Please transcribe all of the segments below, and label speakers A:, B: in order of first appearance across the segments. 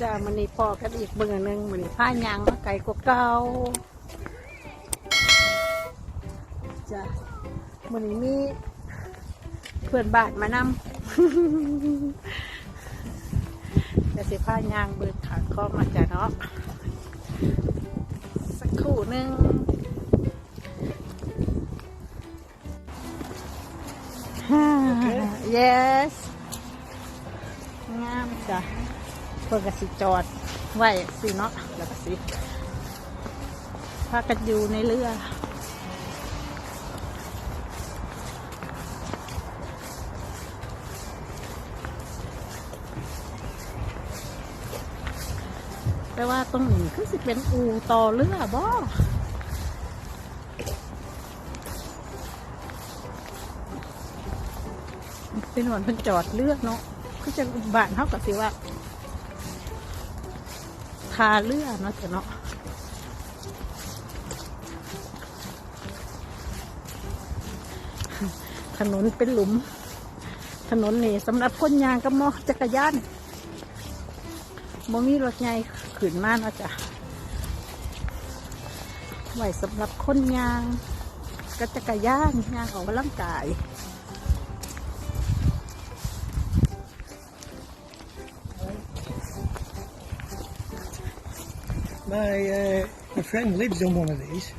A: จ้ามันนี่พอกันอีกเบอร์หนึ่งมันนี่ผ้ายางมาไก่กว่าเก่าจ้ามันนี่มีเพื่อนบ้านมานำแต่สิผ้ายางเบิดขาก็มาจ้าเนาะสักครู่หนึ่ง yes งามจ้ะ เพื่อกสิจอดไว้สิเนาะแล้วก็สิพากันอยู่ในเรือแปลว่าตรงนี้คือสิเป็นอูต่อเรือบ่เป็นหวนเพิ่นจอดเรือเนาะคือจะบ้านเท่ากับสิว่า พาเรือเนาะจ้ะเนาะถนนเป็นหลุม ถนนนี่สำหรับคนยางกับมอจักรยานบ่มีรถใหญ่ขึ้นมาเนะจ้ะไว้สำหรับคนยางกับจักรยานยางออกกำลังกาย
B: My, uh, my friend lives on one of these.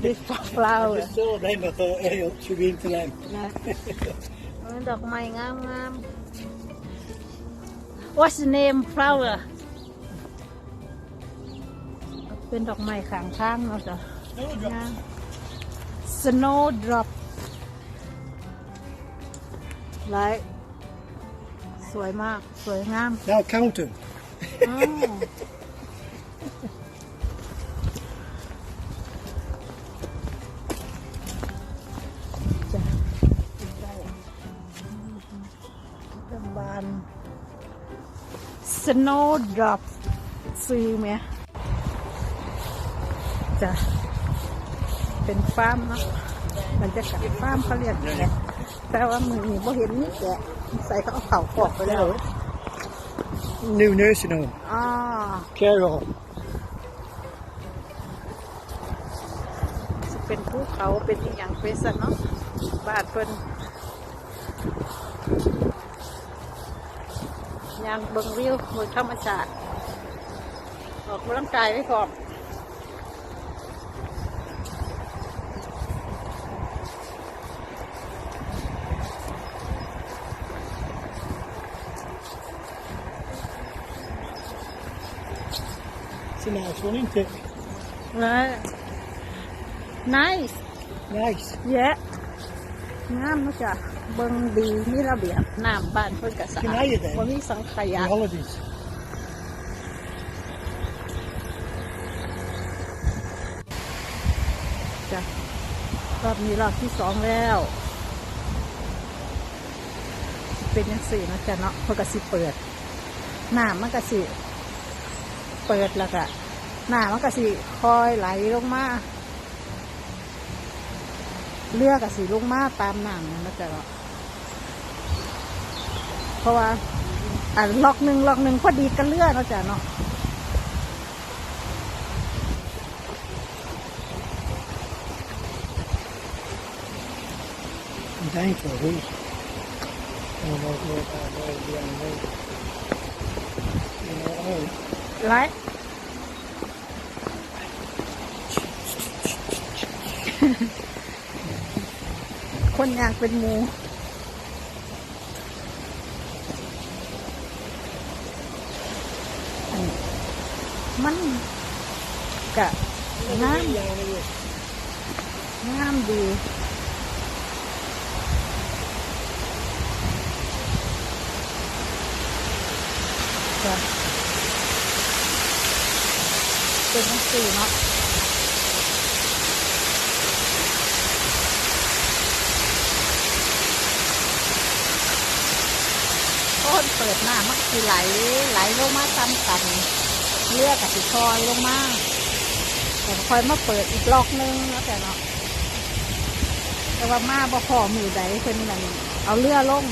A: this flower
B: I saw them, I thought, hey, up should be into them.
A: นะเออดอกไม้งามงาม What's the name flower เป็นดอกไม้ขางทางเนาะจ้ะ งาม Snowdrop หลาย สวยมาก สวยงาม
B: Now count them.
A: อ้าว จ้ะได้กำบาน Snowdrop ซื้อไหมจ้ะเป็นฟาร์มเนาะมันจะกัดฟาร์มเขาเรียกแกะแต่ว่ามือนี้บ่เห็นนี่แกะ ใส่เขาเอาเข่าขอบไปแล้ว
B: New nursing home.
A: อ่า
B: Care home.
A: เป็นภูเขาเป็นอหย่างเป็นสันเนาะบาดเพิ่นยางเบิงวิวเบิงธรรมชาติออกกำลังกายไว้ก่อน
B: It's a nice one, isn't it?
A: นะ nice
B: Nice.
A: แยะงามเนาะจ้ะเบิงดีมีระเบียบน้ำบ้านเพิ่นก็สะอาด
B: Can I then?
A: บ่มีสังขยะ
B: On holidays.
A: จ้ะรอบนี้รอบที่สองแล้ว เป็นยังสี่นาะจ๊ะเนาะเพนกสิเปิดน้ำมันก็สิ เปิดแล้วก็น้ำมันก็สิคอยไหลลงมาเรือก็สิลงมาตามน้ำนั่นนะจ๊ะเนาะเพราะว่าอ่าล็อกหนึ่งล็อกหนึ่งพอดีกันเรือเนาะจ๊ะเนาะ
B: I'm dying for a wee. Oh, no, no, no, no, yeah, no. You know what I mean?
A: ไร คนอยากเป็นหมูมันกะงามงามดีจ้ะ เป็นทั้งสี่เนาะโอ้ยเปิดหน้ามันคือไหลไหลลงมาตามกันเลือดกับสิคอยลงมาแต่คอยมาเปิดอีกล็อกนึงแล้วแต่เนาะแต่ว่ามาบ่พอมือใดเพิ่นนั่นเอาเรือลง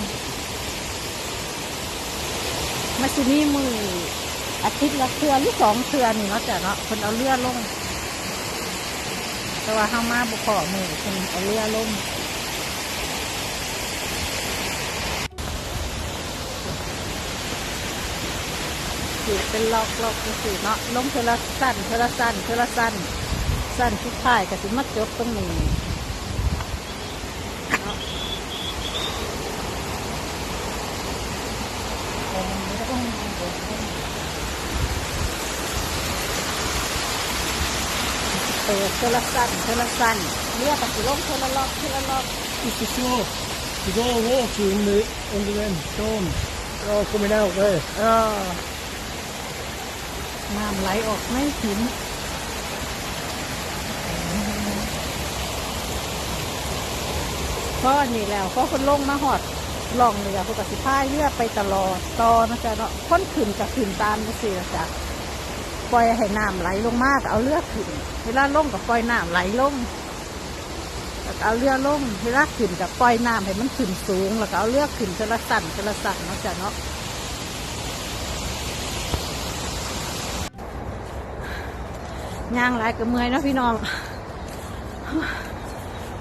A: มาสิมีมือ อาทิตย์ละเทือหรือสองเทือนี่เนาะจ้ะเนาะเพิ่นเอาเรือลง แต่ว่าเฮามาบ่พอมือเพิ่นเอาเรือลงสิเป็นล็อกล็อกจังซี่เนาะลงเทละสั้นเทละสั้นเทละสั้นสั้นทุกท้ายก็สิมาจบตรงนี้เนาะ เปิดเทอละสั้นเทอละสั้นเรียกก็สิลงเทอละล็อกเทอละล็อก
B: Just to show, you got water in the, under them stones. They're all coming out there.
A: เออน้ำไหลออกไม่ถึง เพราะนนี้แล้วเพราะคนลงมาหอดล่องเลยอะพวกกสิพายเรือไปตลอดต่อนะจ๊ะเนาะค้นขึ้นกับขึ้นตามนี่สินะจ๊ะ ปล่อยให้น้ำไหลลงมากเอาเรือขึ้นเวลาลงกับปล่อยน้ำไหลลงแล้วก็เอาเรือลงเวลาขึ้นกับปล่อยน้ำให้มันขึ้นสูง แล้วก็เอาเรือขึ้นจะละสั่นจะละสั่นนะจ๊ะเนาะย่างหลายก็เมื่อยเนาะพี่น้อง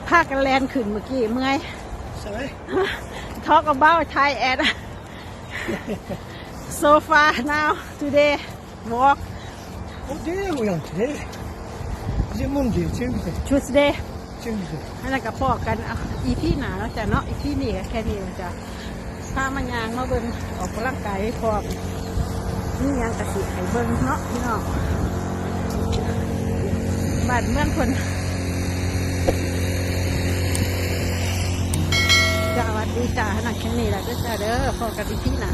A: พากันแลนขึ้นเมื่อกี้เมื่อย
B: Sorry?
A: talk about Thai and so far now today walk
B: What day are we on today? Is it Monday or Tuesday?
A: Tuesday
B: Tuesday.
A: อันนั้นก็พอกันเอาอีพี่หนาแล้วจ้ะเนาะอีพี่นี่ก็แค่นี้นะจ้ะพามันยางมาเบิ่งออกกำลังกายให้พร้อมนี่ยังกระสิให้เบิ่งเนาะพี่น้องบานเมื่องคนสวัสดีจ้าหนักแค่นี้แหละเด้อจ้าเด้อพอกันอีพี่หนา